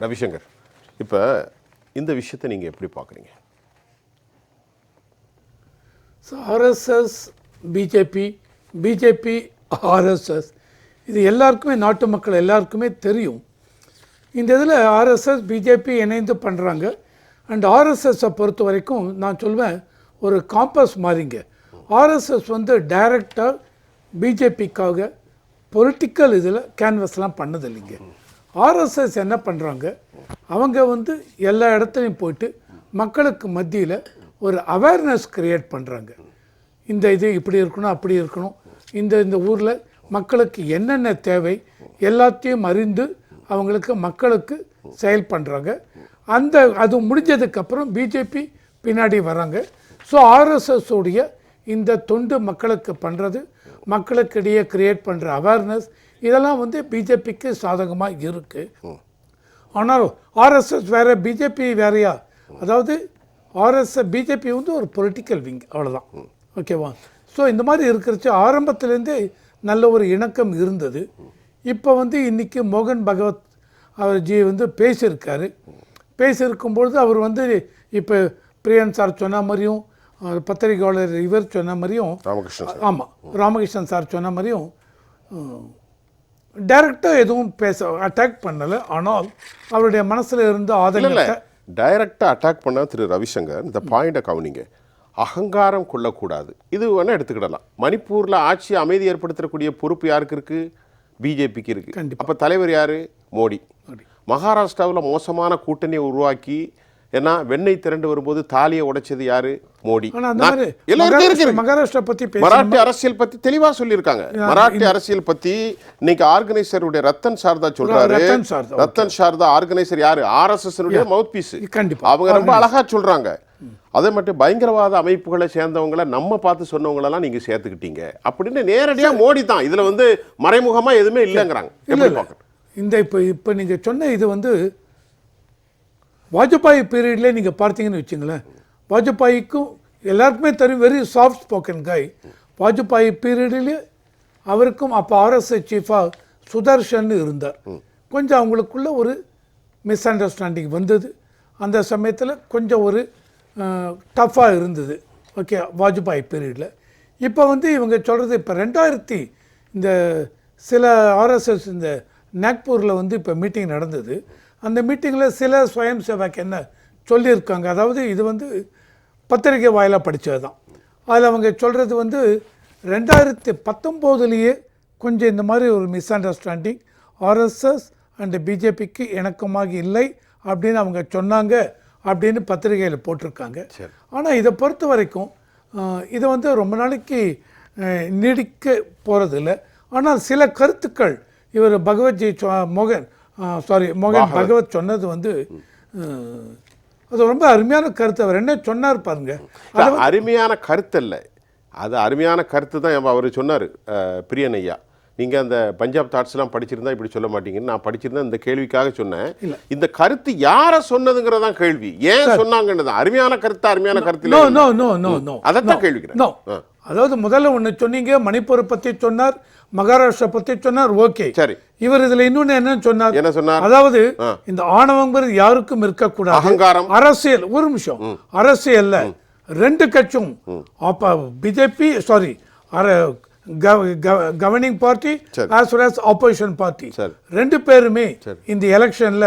ரவிசங்கர் இப்போ இந்த விஷயத்தை நீங்கள் எப்படி பார்க்குறீங்க ஆர்எஸ்எஸ் பிஜேபி பிஜேபி ஆர்எஸ்எஸ் இது எல்லாருக்குமே நாட்டு மக்கள் எல்லாருக்குமே தெரியும். இந்த இதில் ஆர்எஸ்எஸ் பிஜேபி இணைந்து பண்ணுறாங்க அண்ட் ஆர்எஸ்எஸை பொறுத்த வரைக்கும் நான் சொல்வேன் ஒரு காம்பஸ் மாதிரிங்க ஆர்எஸ்எஸ் வந்து டைரக்டாக பிஜேபிக்காக பொலிட்டிக்கல் இதில் கேன்வஸ்லாம் பண்ணது இல்லைங்க ஆர்எஸ்எஸ் என்ன பண்ணுறாங்க அவங்க வந்து எல்லா இடத்துலையும் போயிட்டு மக்களுக்கு மத்தியில் ஒரு அவேர்னஸ் க்ரியேட் பண்ணுறாங்க இந்த இது இப்படி இருக்கணும் அப்படி இருக்கணும். இந்த இந்த ஊரில் மக்களுக்கு என்னென்ன தேவை எல்லாத்தையும் அறிந்து அவங்களுக்கு மக்களுக்கு செயல் பண்ணுறாங்க அந்த அது முடிஞ்சதுக்கப்புறம் பிஜேபி பின்னாடி வராங்க. ஸோ ஆர்எஸ்எஸ் உடைய இந்த தொண்டு மக்களுக்கு பண்ணுறது மக்களுக்கிடையே க்ரியேட் பண்ணுற அவேர்னஸ் இதெல்லாம் வந்து பிஜேபிக்கு சாதகமாக இருக்குது ஆனால் ஆர்எஸ்எஸ் வேற பிஜேபி வேறையா? அதாவது ஆர்எஸ்எஸ் பிஜேபி வந்து ஒரு பொலிட்டிக்கல் விங் அவ்வளோதான் ஓகேவா? ஸோ இந்த மாதிரி இருக்கிறச்சு ஆரம்பத்துலேருந்தே நல்ல ஒரு இணக்கம் இருந்தது. இப்போ வந்து இன்னைக்கு மோகன் பகவத் அவர் ஜி வந்து பேசியிருக்காரு. பேசியிருக்கும்பொழுது அவர் வந்து இப்போ பிரியன் சார் சொன்ன மாதிரியும் பத்திரிகையாளர் இவர் சொன்ன மாதிரியும் ஆமாம் ராமகிருஷ்ணன் சார் சொன்ன மாதிரியும் டைரக்டாக எதுவும் பேச அட்டாக் பண்ணலை. ஆனால் அவருடைய மனசில் இருந்த ஆதங்கத்தை டைரக்டாக அட்டாக் பண்ண திரு ரவிசங்கர். இந்த பாயிண்டை கவனிங்க. அகங்காரம் கொள்ளக்கூடாது. இது வேணால் எடுத்துக்கிடலாம். மணிப்பூரில் ஆட்சி அமைதி ஏற்படுத்தக்கூடிய பொறுப்பு யாருக்கு இருக்கு? பிஜேபிக்கு இருக்கு. கண்டிப்பா. அப்போ தலைவர் யாரு? மோடி. மகாராஷ்டிராவில் மோசமான கூட்டணியை உருவாக்கி ஏன்னா வெண்ணெய் திரண்டு வரும்போது தாலியை உடைச்சது யாரு? மோடி. மகாராஷ்டிரா பேச மராட்டி அரசியல் பத்தி தெளிவா சொல்லியிருக்காங்க. மராட்டி அரசியல் பத்தி இன்னைக்கு ஆர்கனைசருடைய ரத்தன் சாரதா சொல்றாரு. ரத்தன் சாரதா, ஆர்கனைசர் யாரு? RSS mouthpiece. அவங்க ரொம்ப அழகா சொல்றாங்க. அதே மட்டும் பயங்கரவாத அமைப்புகளை சேர்ந்தவங்கள நம்ம பார்த்து சொன்னவங்களெல்லாம் நீங்க சேர்த்துக்கிட்டீங்க. அப்படின்னு நேரடியா மோடி தான். இதுல வந்து மறைமுகமா எதுவுமே இல்லைங்கிறாங்க. இந்த இப்போ இப்போ நீங்கள் சொன்ன இது வந்து வாஜ்பாய் பீரியட்லேயே நீங்கள் பார்த்தீங்கன்னு வச்சுங்களேன் வாஜ்பாய்க்கும் எல்லாருக்குமே தெரியும் வெரி சாஃப்ட் ஸ்போக்கன் காய் வாஜ்பாய் பீரியட்லேயே அவருக்கும் அப்போ ஆர்எஸ்ஐ சீஃபாக சுதர்ஷன் இருந்தார். கொஞ்சம் அவங்களுக்குள்ள ஒரு மிஸ் அண்டர்ஸ்டாண்டிங் வந்தது. அந்த சமயத்தில் கொஞ்சம் ஒரு டஃப்பாக இருந்தது. ஓகே வாஜ்பாய் பீரியடில் இப்போ வந்து இவங்க சொல்கிறது இப்போ ரெண்டாயிரத்தி இந்த சில ஆர்எஸ்எஸ் இந்த நாக்பூரில் வந்து இப்போ மீட்டிங் நடந்தது. அந்த மீட்டிங்கில் சில ஸ்வயம் சேவக் என்ன சொல்லியிருக்காங்க. அதாவது இது வந்து பத்திரிகை வாயிலாக படித்தது தான். அதில் அவங்க சொல்கிறது வந்து ரெண்டாயிரத்தி பத்தொம்போதுலேயே கொஞ்சம் இந்த மாதிரி ஒரு மிஸ் அண்டர்ஸ்டாண்டிங் ஆர்எஸ்எஸ் அண்ட் பிஜேபிக்கு இணக்கமாக இல்லை அப்படின்னு அவங்க சொன்னாங்க அப்படின்னு பத்திரிகையில் போட்டிருக்காங்க. ஆனால் இதை பொறுத்த வரைக்கும் இதை வந்து ரொம்ப நாளைக்கு நீடிக்க போகிறதில்ல. ஆனால் சில கருத்துக்கள் இவர் பகவத்ஜி மோகன் சாரி மோகன் பகவத் சொன்னது வந்து அது ரொம்ப அருமையான கருத்து. அவர் என்ன சொன்னார் பாருங்க. இல்ல, அருமையான கருத்து அல்ல அது அருமையான கருத்து தான் அவர் சொன்னார் பிரியன் ஐயா. நீங்க அந்த பஞ்சாப் தாட்ஸ்லாம் படிச்சிருந்தா இப்படி சொல்ல மாட்டீங்கன்னு நான் படிச்சிருந்தா இந்த கேள்விக்காக சொன்னேன். இந்த கருத்து யார சொன்னதுங்கிறதான் கேள்வி. ஏன் சொன்னாங்கன்னு தான். அருமையான கருத்து அருமையான கருத்து நோ இல்லை. No no no no. அதைத்தான் கேள்விக்கிறேன். அதாவது முதல்ல ஒன்று சொன்னீங்க மணிப்பூரை பற்றி சொன்னார் மகாராஷ்டிரா பற்றி சொன்னார் ஓகே. சரி. இவர் இதுல இன்னொன்னு என்ன சொன்னார்? என்ன சொன்னார்? அதாவது இந்த ஆணவங்கிறது யாருக்கும் இருக்கக்கூடாது. அகங்காரம். அரசியல் ஒரு நிமிஷம். அரசியல்ல ரெண்டு கட்சியும் அப்ப BJP sorry governing party as well as opposition party. ரெண்டு பேருமே இந்த எலெக்ஷன்ல.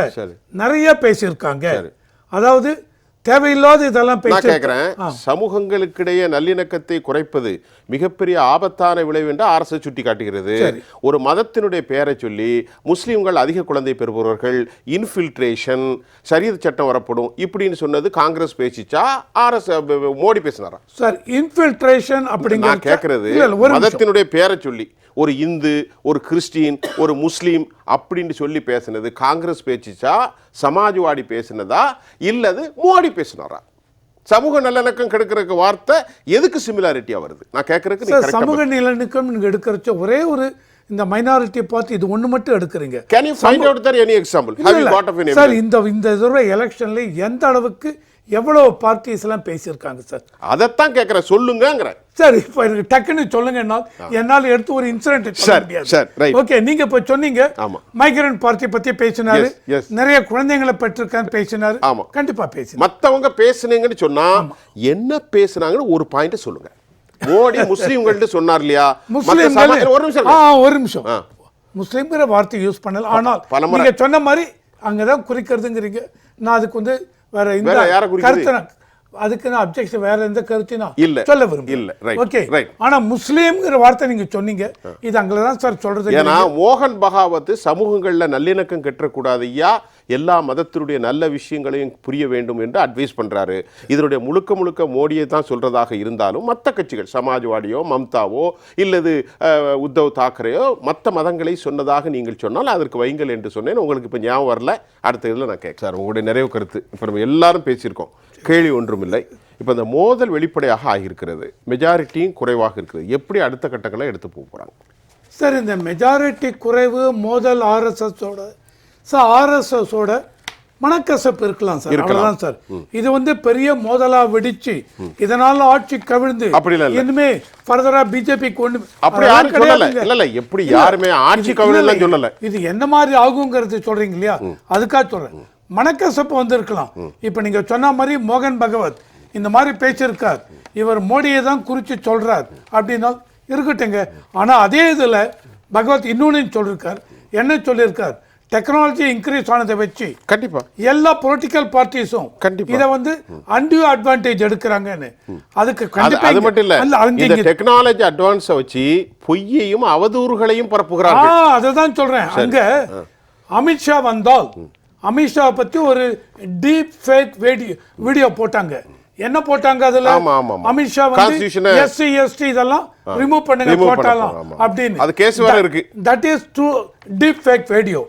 நிறைய பேசியிருக்காங்க. அதாவது தேவையில்லாத இதெல்லாம் நான் கேட்கிறேன் சமூகங்களுக்கிடையே நல்லிணக்கத்தை குறைப்பது மிகப்பெரிய ஆபத்தான விளைவு என்று அரசு சுட்டி காட்டுகிறது ஒரு மதத்தினுடைய பெயரை சொல்லி முஸ்லிம்கள் அதிக குழந்தை பெறுபவர்கள் இன்ஃபில்ட்ரேஷன் சரியத் சட்டம் வரப்படும் இப்படின்னு சொன்னது காங்கிரஸ் பேசிச்சா ஆர்எஸ் மோடி பேசினாரா? சார் இன்ஃபில்ட்ரேஷன் நான் அப்படிங்கிறது கேட்கறது. மதத்தினுடைய பெயரை சொல்லி ஒரு இந்து ஒரு கிறிஸ்டின் ஒரு முஸ்லீம் அப்படின்னு சொல்லி பேசினது காங்கிரஸ் பேசிச்சா சமாஜ்வாடி பேசினதா இல்லது மோடி பேசினாரா? சமூக நல்லிணக்கம் கெடுக்கிறதுக்கு வார்த்தை எதுக்கு சிமிலாரிட்டியா வருது? நான் கேட்கறதுக்கு சமூக நிலநடுக்கம் நீங்க எடுக்கிறச்ச ஒரே ஒரு இந்த மைனாரிட்டி பார்ட்டி இது ஒண்ணு மட்டும் எடுக்கிறீங்க. Can you find out there any example sir இந்த இந்த தடவை எலெக்ஷன்ல எந்த அளவுக்கு எவ்வளவு பார்ட்டிஸ் எல்லாம் பேசியிருக்காங்க சார் அதைத்தான் கேட்குறேன் சொல்லுங்கங்கிறேன் சார் இப்போ எனக்கு டக்குன்னு சொல்லுங்க என்னால். என்னால் எடுத்து ஒரு இன்சிடென்ட் சரி, முடியாது. ஓகே நீங்க இப்போ சொன்னீங்க. மைக்ரண்ட் பார்ட்டி பத்தி பேசினாரு. நிறைய குழந்தைங்களை பெற்றிருக்கான்னு பேசினாரு. ஆமா. கண்டிப்பா பேசினார். மத்தவங்க பேசுனீங்கன்னு சொன்னா என்ன பேசுனாங்கன்னு ஒரு பாயிண்ட் சொல்லுங்க. மோடி முஸ்லீம்கள்ட்ட சொன்னார் இல்லையா? சமா- ஒரு நிமிஷம் ஆ. ஒரு நிமிஷம். முஸ்லிம்ங்கிற வார்த்தை யூஸ் பண்ணல. ஆனால் பலமுறை. நீங்க சொன்ன மாதிரி அங்கதான் குறிக்கிறதுங்கிறீங்க. நான் அதுக்கு வந்து வேற இந்த? கருத்தை அதுக்கு நான் அப்ஜெக்ஷன் வேற எந்த கருத்தையும் நான் இல்ல. சொல்ல விரும்புறேன் இல்ல. ஓகே. ஆனா முஸ்லீம்ங்கிற வார்த்தை நீங்க சொன்னீங்க இது அங்கதான் சார் சொல்றது ஏன்னா மோகன் பகாவத் சமூகங்கள்ல நல்லிணக்கம் கெட்டக்கூடாது ஐயா எல்லா மதத்தினுடைய நல்ல விஷயங்களையும் புரிய வேண்டும் என்று அட்வைஸ் பண்றாரு. இதனுடைய முழுக்க முழுக்க மோடியை தான் சொல்றதாக இருந்தாலும் மற்ற கட்சிகள் சமாஜ்வாடியோ மம்தாவோ இல்லது உத்தவ் தாக்கரேயோ மற்ற மதங்களை சொன்னதாக நீங்கள் சொன்னால் அதற்கு வைங்கள் என்று சொன்னேன். உங்களுக்கு இப்போ ஞாபகம் வரல. அடுத்த இதில் நான் கேட்க சார் உங்களுடைய நிறைவு கருத்து. இப்போ நம்ம எல்லாரும் பேசியிருக்கோம். கேள்வி ஒன்றுமில்லை. இப்போ இந்த மோதல் வெளிப்படையாக ஆகியிருக்கிறது. மெஜாரிட்டியும் குறைவாக இருக்குது. எப்படி அடுத்த கட்டங்களை எடுத்து போக போகிறாங்க சார் இந்த மெஜாரிட்டி குறைவு மோதல் ஆர்எஸ்எஸோட சார் ஆர்எஸ்எஸோட மனக்கசப்பு இருக்கலாம் சார். இருக்கலாம். அவ்வளவுதான் சார். இது வந்து பெரிய மோதலா வெடிச்சு இதனால ஆட்சி கவிழ்ந்து இல்ல. இனிமே ஃபர்தரா பிஜேபி கொண்டு அப்படி யாரும் சொல்லல. இல்ல இல்ல எப்படி. யாருமே ஆட்சி எல்லாம் சொல்லல. இது என்ன மாதிரி ஆகுங்கிறது சொல்றீங்க இல்லையா? அதுக்காக சொல்றேன். மனக்கசப்பு வந்திருக்கலாம். இப்ப நீங்க சொன்ன மாதிரி மோகன் பகவத் இந்த மாதிரி பேசியிருக்கார் இவர் மோடியை தான் குறிச்சு சொல்றார் அப்படின்னா இருக்கட்டுங்க ஆனா அதே இதுல பகவத் இன்னொன்னு சொல்லியிருக்கார் என்ன சொல்லியிருக்கார் டெக்னாலஜி இன்க்ரீஸ் ஆனதை வச்சு கண்டிப்பா. எல்லா பொலிட்டிக்கல் பார்ட்டிஸும் கண்டிப்பா. இத வந்து அன்டியூ அட்வான்டேஜ் எடுக்கிறாங்கன்னு. அதுக்கு அது மட்டும் இல்ல. டெக்னாலஜி அட்வான்ஸை வச்சு பொய்யையும் அவதூறுகளையும் ஆ பரப்புகிறார்கள் அததான் சொல்றேன். அங்க அமித்ஷா வந்தால் அமித்ஷா பத்தி ஒரு டீப் ஃபேக் வீடியோ வீடியோ போட்டாங்க. என்ன போட்டாங்க அதுல. அமித்ஷா வந்து எஸ்சி எஸ்டி இதெல்லாம் ரிமூவ் பண்ணுங்க போட்டாலாம். அப்படின்னு அது case வேற இருக்கு. That is true deep fake video.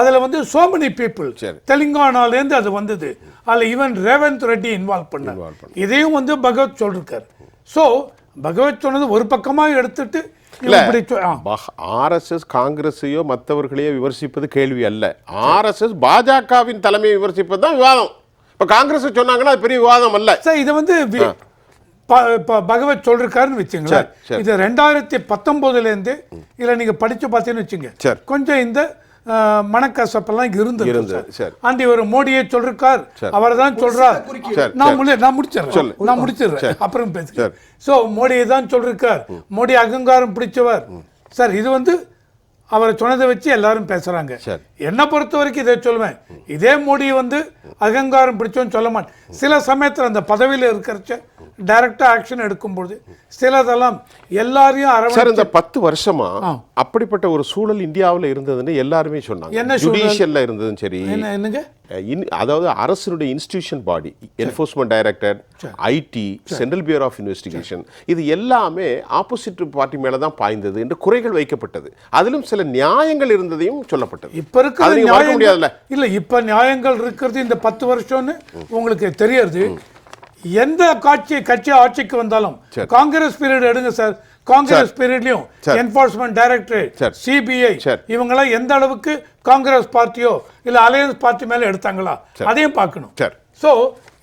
அதுல வந்து சோ மெனி பீப்புள். தெலுங்கானால இருந்து அது வந்தது அதுல ஈவன் ரேவந்த் ரெட்டி இன்வால்வ் பண்ணார் இதையும் வந்து பகவத் சொல்லிருக்காரு சோ பகவத் சொன்னது ஒரு பக்கமா எடுத்துட்டு. ஆர்எஸ்எஸ் காங்கிரஸையோ மற்றவர்களையோ விமர்சிப்பது கேள்வி அல்ல ஆர்எஸ்எஸ் பாஜகவின் தலைமையை விமர்சிப்பது தான் விவாதம் இப்ப காங்கிரஸ் சொன்னாங்கன்னா அது பெரிய விவாதம் அல்ல. சார் இது வந்து பகவத் சொல்றாருன்னு வச்சுங்களேன். இது ரெண்டாயிரத்தி பத்தொன்பதுல இருந்து இதுல நீங்க படிச்சு பார்த்தீங்கன்னு வச்சுங்க. கொஞ்சம் இந்த மனக்கசப்பெல்லாம் இருந்தது. ஆண்டி ஒரு மோடியை சொல்றார் அவர் தான் சொல்றார். நான் முடி- நான் முடிச்சிடுறேன். சொல்லு. நான் முடிச்சிடுறேன். அப்புறம் பேசுறேன் சரி. சோ மோடியை தான் சொல்றார் மோடி அகங்காரம் பிடிச்சவர். சார் இது வந்து அவரை சொன்னதை வச்சு எல்லாரும் பேசுறாங்க சரி. என்னை பொறுத்த வரைக்கும் இதை சொல்லுவேன் இதே மோடி வந்து அகங்காரம் பிடிச்சோன்னு சொல்ல மாட்டேன் சில சமயத்துல அந்த பதவியில இருக்கிறச்ச டைரக்டா ஆக்ஷன் எடுக்கும்போது சிலதெல்லாம் எல்லாரையும் அரவணை இந்த பத்து வருஷமா. அப்படிப்பட்ட ஒரு சூழல் இந்தியாவுல இருந்ததுன்னு எல்லாருமே சொன்னாங்க என்ன? ஜுடிஷியல்ல இருந்ததும் சரி என்ன என்னங்க இன்- அதாவது அரசினுடைய institution body enforcement director IT central bureau of investigation இது எல்லாமே ஆப்போசிட் பார்ட்டி மேல தான் பாய்ந்தது என்று குறைகள் வைக்கப்பட்டது. அதிலும் சில நியாயங்கள் இருந்ததையும் சொல்லப்பட்டது. இப்ப இருக்கிற நியாயங்கள் முடியாதுல்ல? இல்ல இப்ப நியாயங்கள் இருக்கிறது இந்த பத்து வருஷம்னு உங்களுக்கு தெரியுது எந்த காட்சி கட்சி ஆட்சிக்கு வந்தாலும் சரி. காங்கிரஸ் பீரியட் எடுங்க சார் காங்கிரஸ் பீரியட்லயும். என்போர்ஸ்மெண்ட் டைரக்டரேட் சரி. சிபிஐ சரி. இவங்கெல்லாம் எந்த அளவுக்கு காங்கிரஸ் பார்ட்டியோ இல்ல அலையன்ஸ் பார்ட்டி மேல எடுத்தாங்களா அதையும் பார்க்கணும் சரி. சோ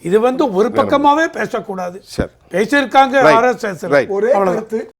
இது வந்து ஒரு பக்கமாவே பேசக்கூடாது சரி பேசியிருக்காங்க. ஆர்எஸ்எஸ். ஒரே